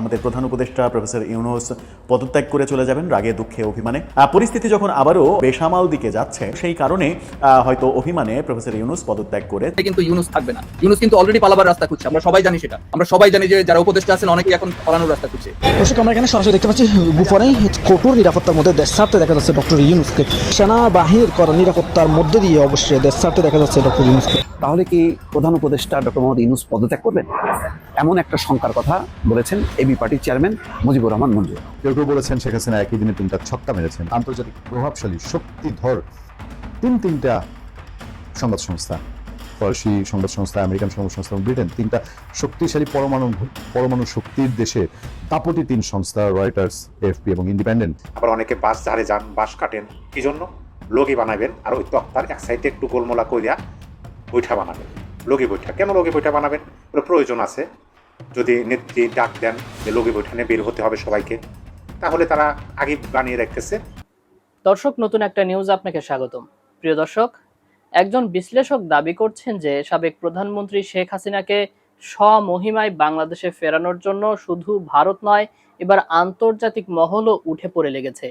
আমাদের প্রধান উপদেষ্টা প্রফেসর ইউনুস পদত্যাগ করে চলে যাবেন রাগে দুঃখে অভিমানে। পরিস্থিতি যখন আবারও বেসামাল দিকে যাচ্ছে সেই কারণে হয়তো অভিমানে প্রফেসর ইউনুস পদত্যাগ করে কিন্তু ইউনুস থাকবে না। ইউনুস কিন্তু অলরেডি পালাবার রাস্তা খুঁজছে। আমরা সবাই জানি সেটা। আমরা সবাই জানি যে যারা উপদেষ্টা আছেন অনেকেই এখন পালানোর রাস্তা খুঁজছে। দর্শক আমরা এখানে সরাসরি দেখতে পাচ্ছি গোপনে কঠোর নিরাপত্তার মধ্যে দেশ ছাড়তে দেখা যাচ্ছে ডক্টর ইউনুসকে। সেনা বাহিনীর করা নিরাপত্তার মধ্যে দিয়ে অবশ্যই দেশ ছাড়তে দেখা যাচ্ছে ডক্টর ইউনুসকে। তাহলে কি প্রধান উপদেষ্টা ডক্টর মোহাম্মদ ইউনুস পদত্যাগ করবেন? এমন একটা শঙ্কার কথা বলেছেন। এবি পার্টির চেয়ারম্যান মুজিবুর রহমান মঞ্জুর। কেউ কেউ বলেছেন শেখ হাসিনা একই দিনে তিনটা ছক্কা মেরেছেন। আন্তর্জাতিক প্রভাবশালী শক্তিধর তিন তিনটা সংবাদ সংস্থা। ফরাসি সংবাদ সংস্থা আমেরিকান সংবাদ সংস্থা এবং ব্রিটেন তিনটা শক্তিশালী পরমাণু পরমাণু শক্তির দেশে দাপটি তিন সংস্থা রয়টার্স এফপি এবং ইন্ডিপেন্ডেন্ট। আবার অনেকে বাস ঝাড়ে যান বাস কাটেন। কি জন্য লগি বানাবেন। আর ওই তক্তার এক সাইডে একটু গোলমোলা কইরা বৈঠা বানাবেন। লগি বৈঠা। কেন লগি বৈঠা বানাবেন? প্রয়োজন আছে। যদি নেত্রী ডাক দেন যে লগি বৈঠা নিয়ে বের হতে হবে সবাইকে, তাহলে তারা আগে বানিয়ে রাখতেছে। দর্শক, নতুন একটা নিউজ আপনাকে স্বাগতম। প্রিয় দর্শক, একজন বিশ্লেষক দাবি করছেন যে সাবেক প্রধানমন্ত্রী শেখ হাসিনাকে স্বমহিমায় বাংলাদেশে ফেরানোর জন্য শুধু ভারত নয়, এবার আন্তর্জাতিক মহলও উঠে পড়ে লেগেছে।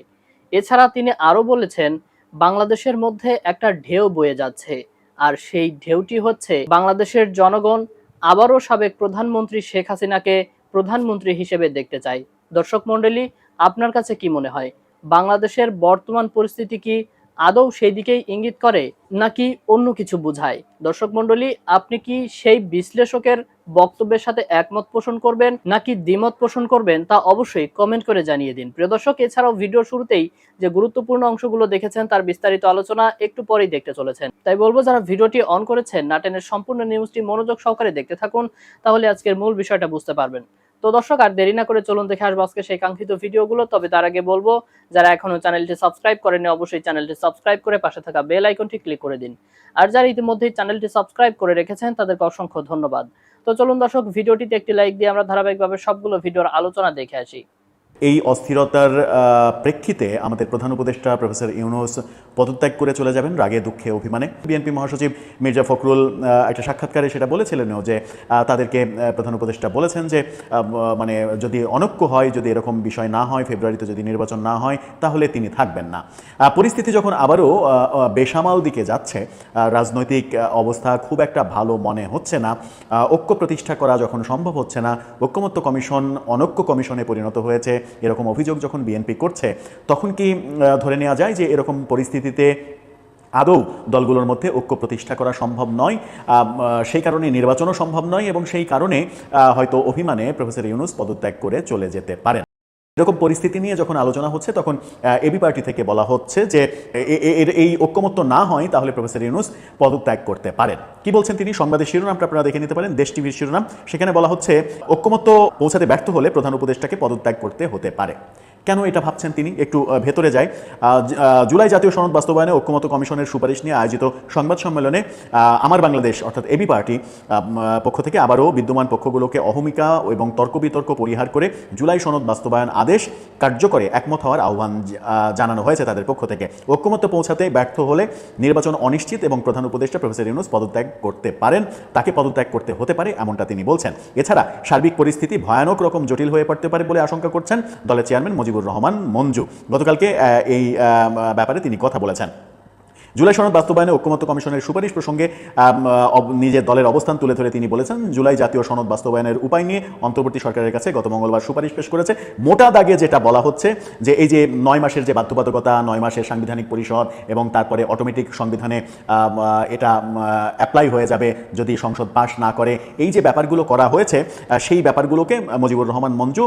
এছাড়া তিনি আরও বলেছেন, বাংলাদেশের মধ্যে একটা ঢেউ বয়ে যাচ্ছে, আর সেই ঢেউটি হচ্ছে বাংলাদেশের জনগণ আবারও সাবেক প্রধানমন্ত্রী শেখ হাসিনাকে প্রধানমন্ত্রী হিসেবে দেখতে চাই। দর্শক মণ্ডলী, আপনার কাছে কি মনে হয়? বাংলাদেশের বর্তমান পরিস্থিতি কি? আদৌ সেই দিকেই ইঙ্গিত করে নাকি অন্য কিছু বোঝায়? দর্শক মণ্ডলী, আপনি কি সেই বিশ্লেষকের বক্তব্যের সাথে একমত পোষণ করবেন নাকি দ্বিমত পোষণ করবেন তা অবশ্যই কমেন্ট করে জানিয়ে দিন। প্রিয় দর্শক, এছাড়াও ভিডিওর শুরুতেই যে গুরুত্বপূর্ণ অংশগুলো দেখেছেন তার বিস্তারিত আলোচনা একটু পরেই দেখতে চলেছেন। তাই বলব, যারা ভিডিওটি অন করেছেন নাটেনের সম্পূর্ণ নিউজটি মনোযোগ সহকারে দেখতে থাকুন, তাহলে আজকের মূল বিষয়টা বুঝতে পারবেন। তো দর্শক, আর দেরি না করে চলুন দেখে আসব আজকে সেই কাঙ্ক্ষিত ভিডিওগুলো। তবে তার আগে বলব, যারা এখনও চ্যানেলটি সাবস্ক্রাইব করেনি অবশ্যই চ্যানেলটি সাবস্ক্রাইব করে পাশে থাকা বেল আইকনটি ক্লিক করে দিন। আর যারা ইতিমধ্যেই চ্যানেলটি সাবস্ক্রাইব করে রেখেছেন, তাদেরকে অসংখ্য ধন্যবাদ। তো চলুন দর্শক, ভিডিওটিতে একটি লাইক দিয়ে আমরা ধারাবাহিকভাবে সবগুলো ভিডিওর আলোচনা দেখে আসি। এই অস্থিরতার প্রেক্ষিতে আমাদের প্রধান উপদেষ্টা প্রফেসর ইউনুস পদত্যাগ করে চলে যাবেন রাগে দুঃখে অভিমানে। বিএনপি মহাসচিব মির্জা ফখরুল একটা সাক্ষাৎকারে সেটা বলেছিলেনও যে তাদেরকে প্রধান উপদেষ্টা বলেছেন যে মানে যদি অনক্য হয়, যদি এরকম বিষয় না হয়, ফেব্রুয়ারিতে যদি নির্বাচন না হয়, তাহলে তিনি থাকবেন না। পরিস্থিতি যখন আবারও বেসামাল দিকে যাচ্ছে রাজনৈতিক অবস্থা খুব একটা ভালো মনে হচ্ছে না। ঐক্য প্রতিষ্ঠা করা যখন সম্ভব হচ্ছে না, ঐক্যমত্য কমিশন অনৈক্য কমিশনে পরিণত হয়েছে। এরকম অভিযোগ যখন বিএনপি করছে, তখন কি ধরে নেওয়া যায় যে এরকম পরিস্থিতিতে আদৌ দলগুলোর মধ্যে ঐক্য প্রতিষ্ঠা করা সম্ভব নয়? সেই কারণে নির্বাচনও সম্ভব নয় এবং সেই কারণে হয়তো অভিমানে প্রফেসর ইউনুস পদত্যাগ করে চলে যেতে পারেন। এরকম পরিস্থিতি নিয়ে যখন আলোচনা হচ্ছে, তখন এবি পার্টি থেকে বলা হচ্ছে যে এই ঐক্যমত্য না হয়, তাহলে প্রফেসর ইউনুস পদত্যাগ করতে পারেন। কি বলছেন তিনি? সংবাদের শিরোনামটা আপনারা দেখে নিতে পারেন। দেশ টিভির শিরোনাম। সেখানে বলা হচ্ছে, ঐক্যমত্য পৌঁছাতে ব্যর্থ হলে প্রধান উপদেষ্টাকে পদত্যাগ করতে হতে পারে। কেন এটা ভাবছেন তিনি? একটু ভেতরে আহ, জুলাই জাতীয় সনদ বাস্তবায়নে ঐক্যমত্য কমিশনের সুপারিশ নিয়ে আয়োজিত সংবাদ সম্মেলনে আমার বাংলাদেশ অর্থাৎ এবি পার্টি পক্ষ থেকে আবারও বিদ্যমান পক্ষগুলোকে অহমিকা এবং তর্ক বিতর্ক পরিহার করে জুলাই সনদ বাস্তবায়ন আদেশ কার্যকরে একমত হওয়ার আহ্বান জানানো হয়েছে তাদের পক্ষ থেকে। ঐক্যমত্য পৌঁছাতে ব্যর্থ হলে নির্বাচন অনিশ্চিত এবং প্রধান উপদেষ্টা প্রফেসর ইউনুস পদত্যাগ করতে পারেন। তাকে পদত্যাগ করতে হতে পারে এমনটা তিনি বলছেন। এছাড়া সার্বিক পরিস্থিতি ভয়ানক রকম জটিল হয়ে পড়তে পারে বলে আশঙ্কা করছেন দলের চেয়ারম্যান মুজিবুর রহমান মঞ্জু। গতকালকে এই ব্যাপারে তিনি কথা বলেছেন। জুলাই সনদ বাস্তবায়নে ঐক্যমত্য কমিশনের সুপারিশ প্রসঙ্গে নিজের দলের অবস্থান তুলে ধরে তিনি বলেছেন, জুলাই জাতীয় সনদ বাস্তবায়নের উপায় নিয়ে অন্তর্বর্তী সরকারের কাছে গত মঙ্গলবার সুপারিশ পেশ করেছে। মোটা দাগে যেটা বলা হচ্ছে, যে এই যে নয় মাসের যে বাধ্যবাধকতা, নয় মাসের সাংবিধানিক পরিষদ এবং তারপরে অটোমেটিক সংবিধানে এটা অ্যাপ্লাই হয়ে যাবে যদি সংসদ পাশ না করে, এই যে ব্যাপারগুলো করা হয়েছে সেই ব্যাপারগুলোকে মুজিবুর রহমান মঞ্জু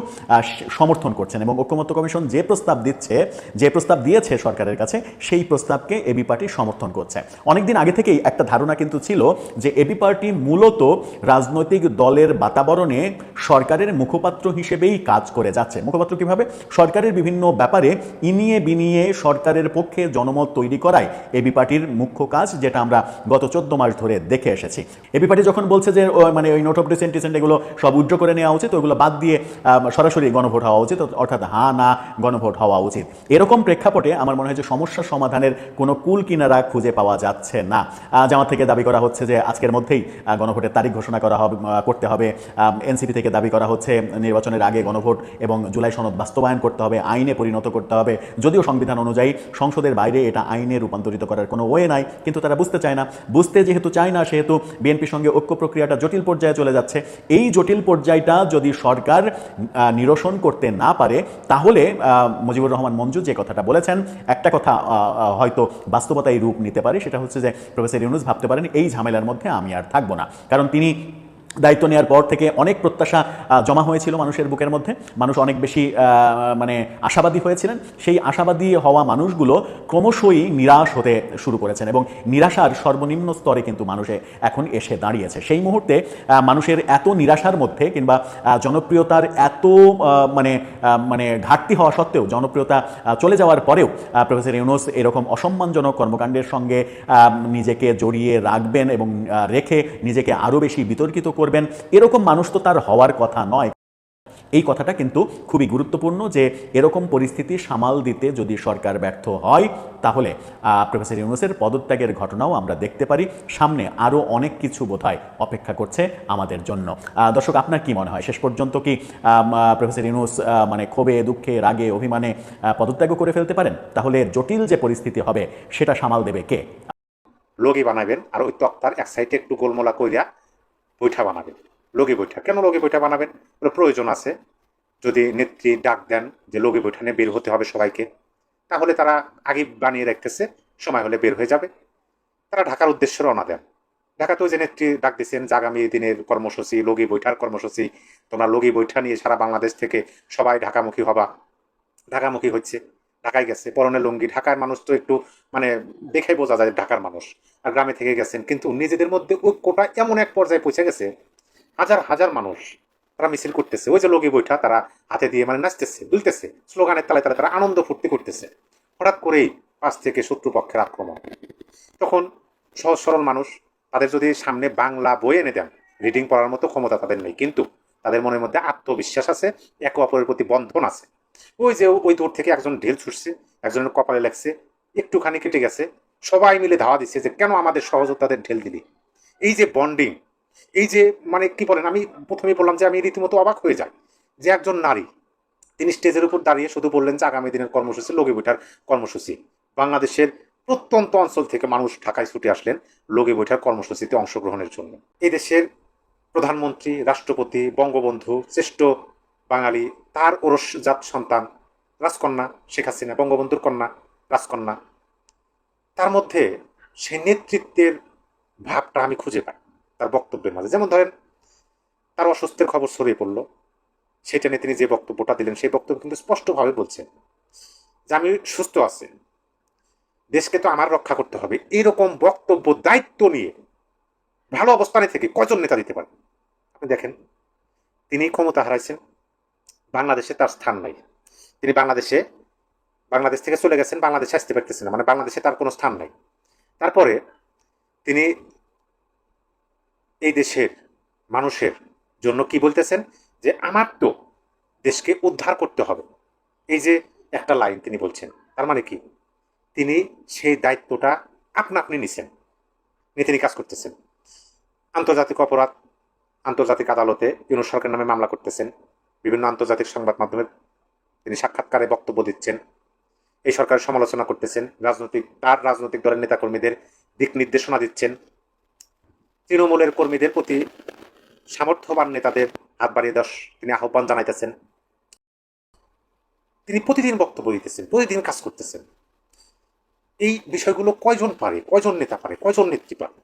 সমর্থন করছেন এবং ঐক্যমত্য কমিশন যে প্রস্তাব দিচ্ছে, যে প্রস্তাব দিয়েছে সরকারের কাছে, সেই প্রস্তাবকে এবি পার্টি সমর্থন করছে। অনেকদিন আগে থেকেই একটা ধারণা কিন্তু ছিল যে এবি পার্টি মূলত রাজনৈতিক দলের বাতাবরণে সরকারের মুখপাত্র হিসেবেই কাজ করে যাচ্ছে। মুখপাত্র কীভাবে? সরকারের বিভিন্ন ব্যাপারে ইনিয়ে বিনিয়ে সরকারের পক্ষে জনমত তৈরি করায় এবি পার্টির মুখ্য কাজ, যেটা আমরা গত চোদ্দ মাস ধরে দেখে এসেছি। এবি পার্টি যখন বলছে যে মানে ওই নোট অফ ডিসেন্ট টিসেন্ট এগুলো সব উজ্জ্ব করে নেওয়া উচিত, ওগুলো বাদ দিয়ে সরাসরি গণভোট হওয়া উচিত, অর্থাৎ হা না গণভোট হওয়া উচিত। এরকম প্রেক্ষাপটে আমার মনে হয় যে সমস্যা সমাধানের কোনো কুল কিনারা কিনারা খুঁজে পাওয়া যাচ্ছে না। জামাত থেকে দাবি করা হচ্ছে যে আজকের মধ্যেই গণভোটের তারিখ ঘোষণা করা হবে করতে হবে। এনসিপি থেকে দাবি করা হচ্ছে নির্বাচনের আগে গণভোট এবং জুলাই সনদ বাস্তবায়ন করতে হবে, আইনে পরিণত করতে হবে। যদিও সংবিধান অনুযায়ী সংসদের বাইরে এটা আইনে রূপান্তরিত করার কোনো ওয়ে নাই, কিন্তু তারা বুঝতে চায় না। বুঝতে যেহেতু চায় না, সেহেতু বিএনপির সঙ্গে ঐক্য প্রক্রিয়াটা জটিল পর্যায়ে চলে যাচ্ছে। এই জটিল পর্যায়টা যদি সরকার নিরসন করতে না পারে, তাহলে মুজিবুর রহমান মঞ্জু যে কথাটা বলেছেন, একটা কথা হয়তো বাস্তবতায় রূপ নিতে পারে, সেটা হচ্ছে যে প্রফেসর ইউনুস ভাবতে পারেন, এই ঝামেলার মধ্যে আমি আর থাকব না। কারণ তিনি দায়িত্ব নেওয়ার পর থেকে অনেক প্রত্যাশা জমা হয়েছিল মানুষের বুকের মধ্যে। মানুষ অনেক বেশি মানে আশাবাদী হয়েছিলেন। সেই আশাবাদী হওয়া মানুষগুলো ক্রমশই নিরাশ হতে শুরু করেছেন এবং নিরাশার সর্বনিম্ন স্তরে কিন্তু মানুষে এখন এসে দাঁড়িয়েছে। সেই মুহূর্তে মানুষের এত নিরাশার মধ্যে কিংবা জনপ্রিয়তার এত মানে মানে ঘাটতি হওয়া সত্ত্বেও জনপ্রিয়তা চলে যাওয়ার পরেও প্রফেসর ইউনুস এরকম অসম্মানজনক কর্মকাণ্ডের সঙ্গে নিজেকে জড়িয়ে রাখবেন এবং রেখে নিজেকে আরও বেশি বিতর্কিত করবেন। এরকম মানুষ তো তার হওয়ার কথা নয়। এই কথাটা কিন্তু খুবই গুরুত্বপূর্ণ যে এরকম পরিস্থিতি সামাল দিতে যদি সরকার ব্যর্থ হয়, তাহলে প্রফেসর ইউনুসের পদত্যাগের ঘটনাও আমরা দেখতে পারি। সামনে আরও অনেক কিছু বোধহয় অপেক্ষা করছে আমাদের জন্য। দর্শক, আপনার কি মনে হয়? শেষ পর্যন্ত কি প্রফেসর ইউনুস মানে ক্ষোভে, দুঃখে, রাগে, অভিমানে পদত্যাগও করে ফেলতে পারেন? তাহলে জটিল যে পরিস্থিতি হবে, সেটা সামাল দেবে কে? লগি বানাবেন, আর ওই তক্তার এক সাইডে একটু গোলমোলা কইরা বৈঠা বানাবেন। লগি বৈঠা। কেন লগি বৈঠা বানাবেন? প্রয়োজন আছে। যদি নেত্রী ডাক দেন যে লগি বৈঠানে বের হতে হবে সবাইকে, তাহলে তারা আগে বানিয়ে রাখতেছে, সময় হলে বের হয়ে যাবে। তারা ঢাকার উদ্দেশ্যে রওনা দেন। ঢাকাতেও যে নেত্রী ডাক দিচ্ছেন যে আগামী দিনের কর্মসূচি লগি বৈঠার কর্মসূচি, তোমরা লগি বৈঠা নিয়ে সারা বাংলাদেশ থেকে সবাই ঢাকামুখী হবা। ঢাকামুখী হচ্ছে। ঢাকায় গেছে, পরনে লুঙ্গি। ঢাকার মানুষ তো একটু মানে দেখে বোঝা যায় ঢাকার মানুষ। আর গ্রামে থেকে গেছেন। কিন্তু নিজেদের মধ্যে ঐক্যটা এমন এক পর্যায়ে পৌঁছে গেছে, হাজার হাজার মানুষ তারা মিছিল করতেছে। ওই যে লগি বৈঠা, তারা হাতে দিয়ে মানে নাচতেছে, দুলতেছে। স্লোগানের তালে তালে তারা আনন্দ ফুর্তি করতেছে। হঠাৎ করেই পাশ থেকে শত্রুপক্ষের আক্রমণ। তখন সহজ সরল মানুষ তাদের যদি সামনে বাংলা বই এনে দেন, রিডিং পড়ার মতো ক্ষমতা তাদের নেই। কিন্তু তাদের মনের মধ্যে আত্মবিশ্বাস আছে, একে অপরের প্রতি বন্ধন আছে। ওই যে ওই দূর থেকে একজন ঢেল ছুটছে, একজনের কপালে লাগছে, একটুখানি কেটে গেছে। সবাই মিলে ধাওয়া দিচ্ছে যে, কেন আমাদের সহযোদ্ধাদের ঢেল দিলি? এই যে বন্ডিং এই যে মানে কি বলেন, আমি প্রথমেই বললাম যে, আমি রীতিমতো অবাক হয়ে যাই যে একজন নারী, তিনি স্টেজের উপর দাঁড়িয়ে শুধু বললেন যে, আগামী দিনের কর্মসূচি লগি বৈঠার কর্মসূচি। বাংলাদেশের প্রত্যন্ত অঞ্চল থেকে মানুষ ঢাকায় ছুটে আসলেন লগি বৈঠার কর্মসূচিতে অংশগ্রহণের জন্য। এই দেশের প্রধানমন্ত্রী, রাষ্ট্রপতি, বঙ্গবন্ধু, শ্রেষ্ঠ বাঙালি, তার ওরসজাত সন্তান রাজকন্যা শেখ হাসিনা, বঙ্গবন্ধুর কন্যা রাজকন্যা। তার মধ্যে সে নেতৃত্বের ভাবটা আমি খুঁজে পাই, তার বক্তব্যের মাঝে। যেমন ধরেন, তার অসুস্থের খবর ছড়িয়ে পড়ল। সেটা নিয়ে তিনি যে বক্তব্যটা দিলেন, সেই বক্তব্য কিন্তু স্পষ্টভাবে বলছেন যে, আমি সুস্থ আছি। দেশকে তো আমার রক্ষা করতে হবে। এরকম বক্তব্য, দায়িত্ব নিয়ে ভালো অবস্থানে থেকে কজন নেতা দিতে পারে? আপনি দেখেন, তিনি ক্ষমতা হারাইছেন বাংলাদেশে তার স্থান নাই। তিনি বাংলাদেশে, বাংলাদেশ থেকে চলে গেছেন, বাংলাদেশে আসতে পারতেছেন না মানে বাংলাদেশে তার কোনো স্থান নাই। তারপরে তিনি এই দেশের মানুষের জন্য কি বলতেছেন? যে আমার তো দেশকে উদ্ধার করতে হবে। এই যে একটা লাইন তিনি বলছেন, তার মানে কি? তিনি সেই দায়িত্বটা আপনা আপনি নিছেন, নিয়ে তিনি কাজ করতেছেন। আন্তর্জাতিক অপরাধ, আন্তর্জাতিক আদালতে ইউনুস সরকার নামে মামলা করতেছেন। বিভিন্ন আন্তর্জাতিক সংবাদ মাধ্যমে তিনি সাক্ষাৎকারে বক্তব্য দিচ্ছেন। এই সরকারের সমালোচনা করতেছেন। রাজনৈতিক, তার রাজনৈতিক দলের নেতাকর্মীদের দিক নির্দেশনা দিচ্ছেন। তৃণমূলের কর্মীদের প্রতি সামর্থ্যবান নেতাদের হাত বাড়িয়ে দশ তিনি আহ্বান জানাইতেছেন। তিনি প্রতিদিন বক্তব্য দিতেছেন, প্রতিদিন কাজ করতেছেন। এই বিষয়গুলো কয়জন পারে, কয়জন নেতা পারে, কয়জন নেত্রী পারে?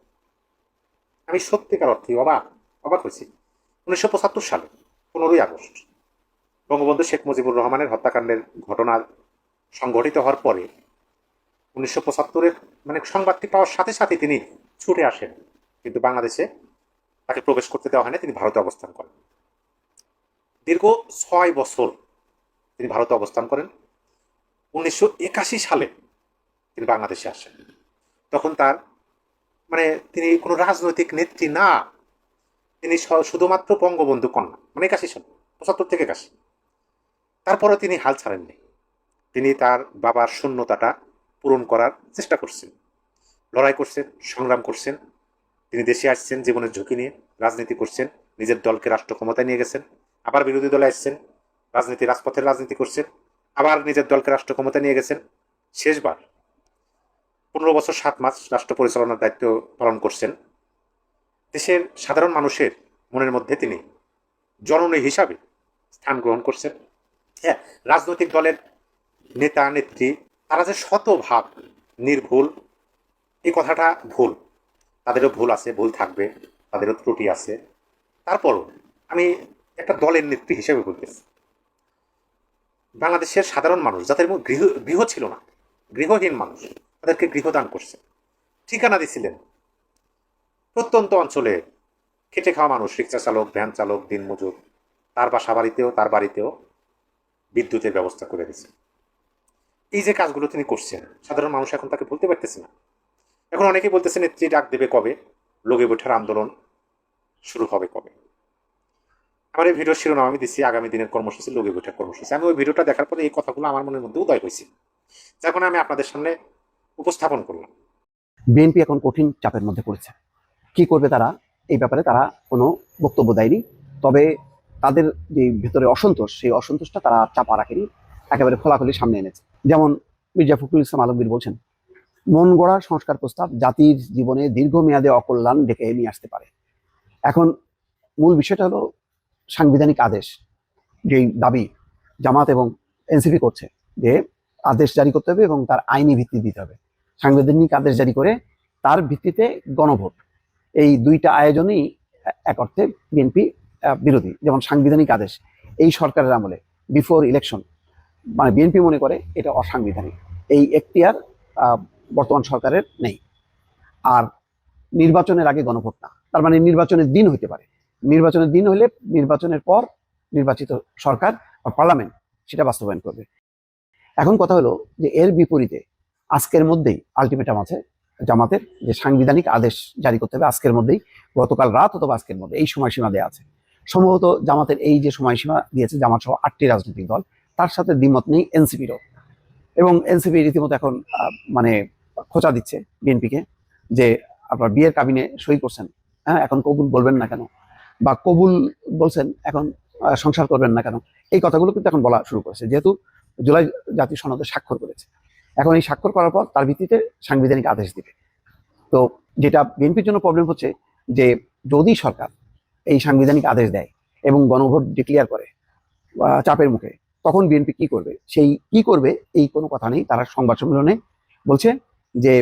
আমি সত্যিকার অর্থে অবাক অবাক হয়েছি। উনিশশো পঁচাত্তর সালে, পনেরোই আগস্ট। বঙ্গবন্ধু শেখ মুজিবুর রহমানের হত্যাকাণ্ডের ঘটনা সংঘটিত হওয়ার পরে উনিশশো পঁচাত্তরের মানে সংবাদটি পাওয়ার সাথে সাথে তিনি ছুটে আসেন। কিন্তু বাংলাদেশে তাকে প্রবেশ করতে দেওয়া হয়নি, তিনি ভারতে অবস্থান করেন। দীর্ঘ ছয় বছর তিনি ভারতে অবস্থান করেন। উনিশশো একাশি সালে তিনি বাংলাদেশে আসেন। তখন তার মানে তিনি কোনো রাজনৈতিক নেত্রী না, তিনি শুধুমাত্র বঙ্গবন্ধু কন্যা মানে একাশি সাল, পঁচাত্তর থেকে একাশি। তারপরে তিনি হাল ছাড়েননি। তিনি তার বাবার শূন্যতাটা পূরণ করার চেষ্টা করছেন। লড়াই করছেন, সংগ্রাম করছেন। তিনি দেশে আসছেন, জীবনের ঝুঁকি নিয়ে রাজনীতি করছেন, নিজের দলকে রাষ্ট্র ক্ষমতায় নিয়ে গেছেন, আবার বিরোধী দলে আসছেন, রাজনীতি রাজপথের রাজনীতি করছেন, আবার নিজের দলকে রাষ্ট্র ক্ষমতায় নিয়ে গেছেন। শেষবার পনেরো বছর সাত মাস রাষ্ট্র পরিচালনার দায়িত্ব পালন করছেন। দেশের সাধারণ মানুষের মনের মধ্যে তিনি জননী হিসাবে স্থান গ্রহণ করছেন। হ্যাঁ রাজনৈতিক দলের নেতা, নেত্রী, তারা যে শতভাগ নির্ভুল এই কথাটা ভুল। তাদেরও ভুল আছে, ভুল থাকবে, তাদেরও ত্রুটি আছে। তারপরও আমি একটা দলের নেত্রী হিসেবে বলতেছি। বাংলাদেশের সাধারণ মানুষ, যাদের গৃহ গৃহ ছিল না, গৃহহীন মানুষ, তাদেরকে গৃহদান করছে। ঠিকানা দিছিলেন। প্রত্যন্ত অঞ্চলে খেটে খাওয়া মানুষ, রিক্সা চালক, ভ্যান চালক, দিনমজুর, তার বাসা বাড়িতেও, তার বাড়িতেও বিদ্যুতের ব্যবস্থা করে দিয়েছে এই যে কাজগুলো তিনি করছেন, সাধারণ মানুষ এখন তাকে বলতে পারতেছে না। এখন অনেকেই বলতেছে, নেত্রী ডাক দেবে কবে? লোকে বৈঠার আন্দোলন শুরু হবে কবে? আমার এই ভিডিও শিরোনাম আমি দিচ্ছি আগামী দিনের কর্মসূচি, লোকে বৈঠক কর্মসূচি। আমি ওই ভিডিওটা দেখার পরে এই কথাগুলো আমার মনের মধ্যে উদয় হয়েছে। যার আমি আপনাদের সামনে উপস্থাপন করলাম। বিএনপি এখন কঠিন চাপের মধ্যে পড়েছে। কি করবে তারা? এই ব্যাপারে তারা কোনো বক্তব্য দেয়নি। তবে তাদের যে ভেতরে অসন্তোষ, সেই অসন্তোষটা তারা চাপা রাখেনি, একেবারে খোলাখুলি সামনে এনেছে। যেমন মির্জা ফখরুল ইসলাম আলমগীর বলছেন, মন গড়া সংস্কার প্রস্তাব জাতির জীবনে দীর্ঘমেয়াদে অকল্যাণ ডেকে নিয়ে আসতে পারে। এখন মূল বিষয়টা হলো সাংবিধানিক আদেশ, যেই দাবি জামাত এবং এনসিপি করছে, যে আদেশ জারি করতে হবে এবং তার আইনি ভিত্তি দিতে হবে। সাংবিধানিক আদেশ জারি করে তার ভিত্তিতে গণভোট, এই দুইটা আয়োজনই এক অর্থে বিএনপি বিরোধী, যেমন সাংবিধানিক আদেশ এই সরকারের আমলে বিফোর ইলেকশন মানে বিএনপি মনে করে এটা অসাংবিধানিক। এই এখতিয়ার বর্তমান সরকারের নেই। আর নির্বাচনের আগে গণভোট না তার মানে নির্বাচনের দিন হইতে পারে। নির্বাচনের দিন হলে নির্বাচনের পর নির্বাচিত সরকার বা পার্লামেন্ট সেটা বাস্তবায়ন করবে। এখন কথা হলো যে এর বিপরীতে আজকের মধ্যেই আলটিমেটাম আছে, জামাতের যে সাংবিধানিক আদেশ জারি করতে হবে আজকের মধ্যেই। গতকাল রাত অথবা আজকের মধ্যে, এই সময়সীমা দেওয়া আছে। সম্ভবত জামাতের এই যে সময়সীমা দিয়েছে, জামাত সহ আটটি রাজনৈতিক দল, তার সাথে দ্বিমত নেই এনসিপিরও। এবং এনসিপি রীতিমতো এখন মানে খোঁচা দিচ্ছে বিএনপিকে যে আপনার বিয়ের কাবিনে সই করছেন। হ্যাঁ এখন কবুল বলবেন না কেন? বা কবুল বলছেন, এখন সংসার করবেন না কেন? এই কথাগুলো কিন্তু এখন বলা শুরু করেছে। যেহেতু জুলাই জাতীয় সনদে স্বাক্ষর করেছে। এখন এই স্বাক্ষর করার পর তার ভিত্তিতে সাংবিধানিক আদেশ দিবে। তো যেটা বিএনপির জন্য প্রবলেম হচ্ছে যে যদি সরকার এই সাংবিধানিক আদেশ দেয় এবং গণভোট ডিক্লেয়ার করে চাপের মুখে, তখন বিএনপি কি করবে? সেই কি করবে? এই কোনো কথা নেই। তারা সংবাদ সম্মেলনে বলছে যে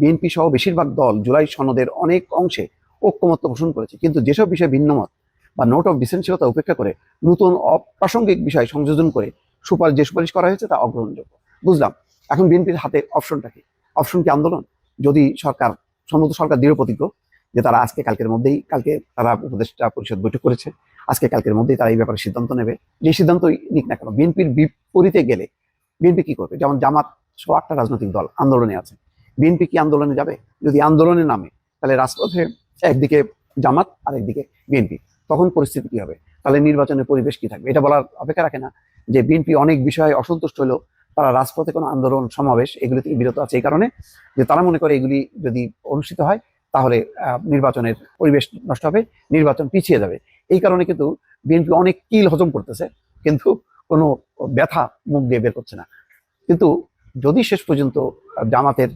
বিএনপি সহ বেশিরভাগ দল জুলাই সনদের অনেক অংশে ঐক্যমত্য পোষণ করেছে। কিন্তু যেসব বিষয়ে ভিন্নমত বা নোট অফ ডিসেন্সিয়তা উপেক্ষা করে নতুন অপ্রাসঙ্গিক বিষয় সংযোজন করে সুপারিশ, যে সুপারিশ করা হয়েছে তা অগ্রহণযোগ্য। বুঝলাম। এখন বিএনপির হাতে অপশনটা কি? অপশন কি আন্দোলন? যদি সরকার, সম্মত সরকার দৃঢ় প্রতিজ্ঞ যে তারা আজকে কালকের মধ্যেই, কালকে তারা উপদেষ্টা পরিষদ বৈঠক করেছে, আজকে কালকের মধ্যেই তারা এই ব্যাপারে সিদ্ধান্ত নেবে। যে সিদ্ধান্তই নিক না কেন, বিএনপির বিপরীতে গেলে বিএনপি কি করবে? যেমন জামাত সহ আটটা রাজনৈতিক দল আন্দোলনে আছে। বিএনপি কি আন্দোলনে যাবে? যদি আন্দোলনে নামে, তাহলে রাজপথে একদিকে জামাত আর একদিকে বিএনপি। তখন পরিস্থিতি কি হবে? তাহলে নির্বাচনের পরিবেশ কি থাকবে? এটা বলার অপেক্ষা রাখে না যে বিএনপি অনেক বিষয়ে অসন্তুষ্ট হলেও তারা রাজপথে কোনো আন্দোলন, সমাবেশ এগুলি থেকে বিরত আছে এই কারণে, যে তারা মনে করে এগুলি যদি অনুষ্ঠিত হয় তাহলে নির্বাচনের পরিবেশ নষ্ট হবে, নির্বাচন পিছিয়ে যাবে। এই কারণে কিন্তু বিএনপি অনেক কিল হজম করতেছে, কিন্তু কোনো ব্যথা মুখ দিয়ে বের করছে না। কিন্তু যদি শেষ পর্যন্ত জামাতের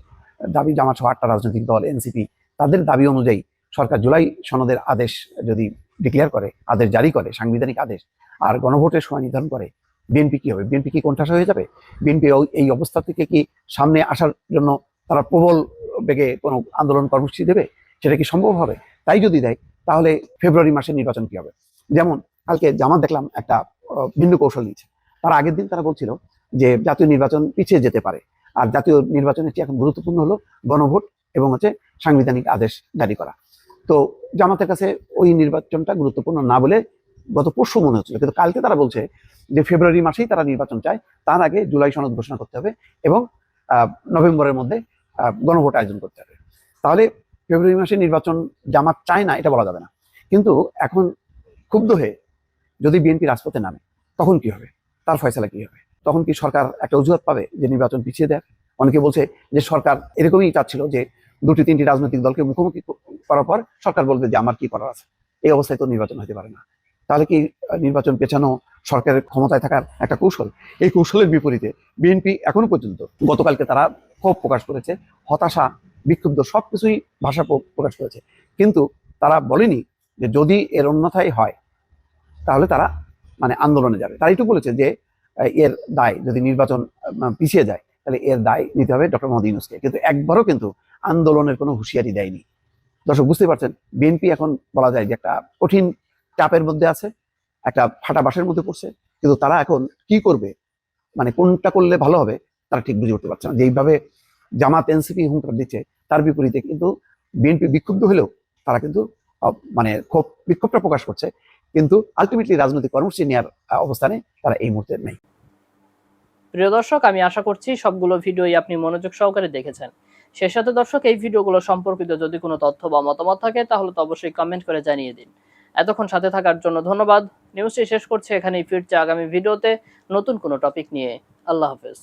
দাবি, জামাত সহ আটটা রাজনৈতিক দল, এনসিপি, তাদের দাবি অনুযায়ী সরকার জুলাই সনদের আদেশ যদি ডিক্লেয়ার করে, আদেশ জারি করে, সাংবিধানিক আদেশ, আর গণভোটের সময় নির্ধারণ করে, বিএনপি কি হবে? বিএনপি কি কোণঠাসা হয়ে যাবে? বিএনপি এই অবস্থা থেকে কি সামনে আসার জন্য তারা প্রবল বেগে কোনো আন্দোলন কর্মসূচি দেবে? সেটা কি সম্ভব হবে? তাই যদি দেয়, তাহলে ফেব্রুয়ারি মাসে নির্বাচন কি হবে? যেমন কালকে জামাত দেখলাম একটা ভিন্ন কৌশল নিয়েছে। তার আগের দিন তারা বলছিল যে জাতীয় নির্বাচন পিছিয়ে যেতে পারে। আর জাতীয় নির্বাচনের চেয়ে এখন গুরুত্বপূর্ণ হলো গণভোট এবং হচ্ছে সাংবিধানিক আদেশ জারি করা। তো জামাতের কাছে ওই নির্বাচনটা গুরুত্বপূর্ণ না বলে গত পরশু মনে হচ্ছিল। কিন্তু কালকে তারা বলছে যে ফেব্রুয়ারি মাসেই তারা নির্বাচন চায়, তার আগে জুলাই সনদ ঘোষণা করতে হবে এবং নভেম্বরের মধ্যে গণভোট আয়োজন করতে হবে। তাহলে ফেব্রুয়ারি মাসে নির্বাচন জামাত চায় না, এটা বলা যাবে না। কিন্তু এখন ক্ষুব্ধ হয়ে যদি বিএনপি রাজপথে নামে, তখন কি হবে? তার ফয়সালা কি হবে? তখন কি সরকার একটা অজুহাত পাবে যে নির্বাচন পিছিয়ে দেয় অনেকে বলছে যে সরকার এরকমই চাচ্ছিল যে দুটি, তিনটি রাজনৈতিক দলকে মুখোমুখি করার পর সরকার বলবে যে আমার কি করার আছে? এই অবস্থায় তো নির্বাচন হতে পারে না। তাহলে কি নির্বাচন পেছানো সরকারের ক্ষমতায় থাকার একটা কৌশল? এই কৌশলের বিপরীতে বিএনপি এখনও পর্যন্ত গতকালকে তারা ক্ষোভ প্রকাশ করেছে, হতাশা, বিক্ষুব্ধ সবকিছুই ভাষা প্র- প্রকাশ করেছে। কিন্তু তারা বলেনি যে যদি এর অন্যথায় হয়, তাহলে তারা মানে আন্দোলনে যাবে। তারা একটু বলেছে যে এর দায় যদি নির্বাচন পিছিয়ে যায়, তাহলে এর দায় নিতে হবে ডক্টর মোহাম্মদ ইউনুসকে। কিন্তু একবারও কিন্তু আন্দোলনের কোনো হুঁশিয়ারি দেয়নি। দর্শক বুঝতে পারছেন, বিএনপি এখন বলা যায় যে একটা কঠিন চাপের মধ্যে আছে, একটা ফাটা বাসের মধ্যে পড়ছে। কিন্তু তারা এখন কি করবে? মানে কোনটা করলে ভালো হবে? তারা ঠিক বুঝে উঠতে পারছে না। যেইভাবে জামাত এনসিপি হুঙ্কার দিচ্ছে, তার বিপরীতে কিন্তু বিএনপি বিক্ষুব্ধ হলেও তারা কিন্তু মানে ক্ষোভ, বিক্ষোভটা প্রকাশ করছে। কিন্তু আলটিমেটলি রাজনৈতিক কর্মসূচি নেওয়ার অবস্থানে তারা এই মুহূর্তে নেই। প্রিয় দর্শক, আমি আশা করছি সবগুলো ভিডিওই আপনি মনোযোগ সহকারে দেখেছেন। সেই সাথে দর্শক, এই ভিডিওগুলো সম্পর্কিত যদি কোনো তথ্য বা মতামত থাকে, তাহলে তো অবশ্যই কমেন্ট করে জানিয়ে দিন। এতক্ষণ সাথে থাকার জন্য ধন্যবাদ। নিউজটি শেষ করছে, এখানেই ফিরছে আগামী ভিডিওতে নতুন কোনো টপিক নিয়ে। আল্লাহ হাফেজ।